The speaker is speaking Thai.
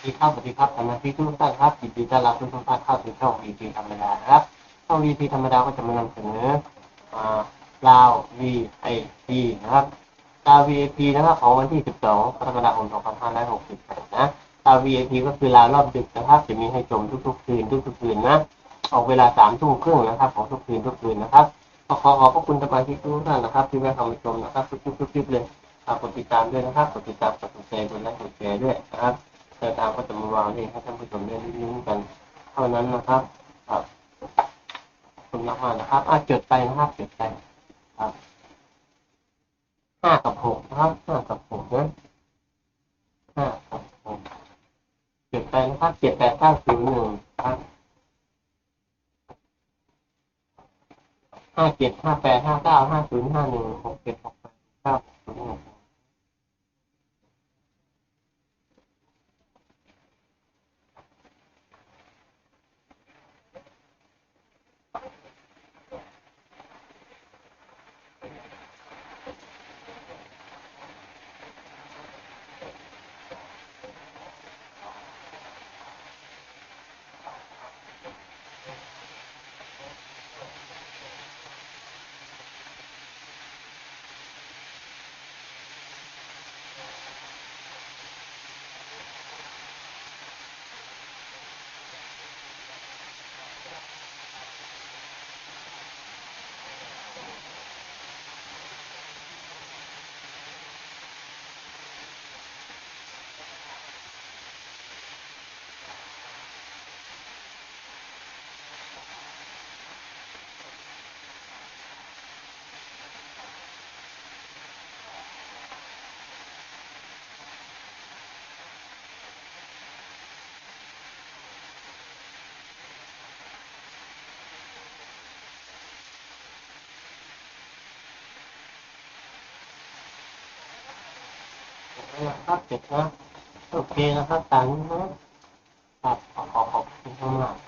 สวัสดีครับสวัสดีครับสมาชิกทุกท่านครับยินดีต้อนรับทุกท่านเข้าสู่ช่อง VP ธรรมดานะครับช่อง VP ธรรมดาก็จะมานำเสนออ่าลาว VIP นะครับลาว VIP นะครับของวันที่ 12กรกฎาคม2568นะลาว VIP ก็คือลาวรอบดึกนะครับจะมีให้ชมทุกๆ คืนทุกๆคืนนะออกเวลาสามทุ่มครึ่งนะครับของทุกคืนทุกคืนนะครับก็ขอขอบพระคุณสมาชิกทุกท่านนะครับ ที่แวะเข้ามาชมนะครับทุกๆทุกๆคลิปเลยฝากกดติดตามด้วยนะครับกดติดตามกดติดใจกดไลค์กดแชร์ด้วยนะครับ เดินทางก็จะมาวางให้ท่านผู้ชมได้รู้กันเท่านั้นนะครับครับคุณมากๆนะครับอะจดไปนะครับจดไปครับห้ากับหกนะครับห้ากับหกนะห้ากับหกจดไปนะครับเจ็ดแปดเก้าศูนย์หนึ่งครับห้าเจ็ดห้าแปดห้าเก้าห้าศูนย์ห้าหนึ่งหกเจ็ดหก นะครับเจ็บนะโอเคนะครับตามนี้นะครับขอขอขอบคุณมากๆครับผม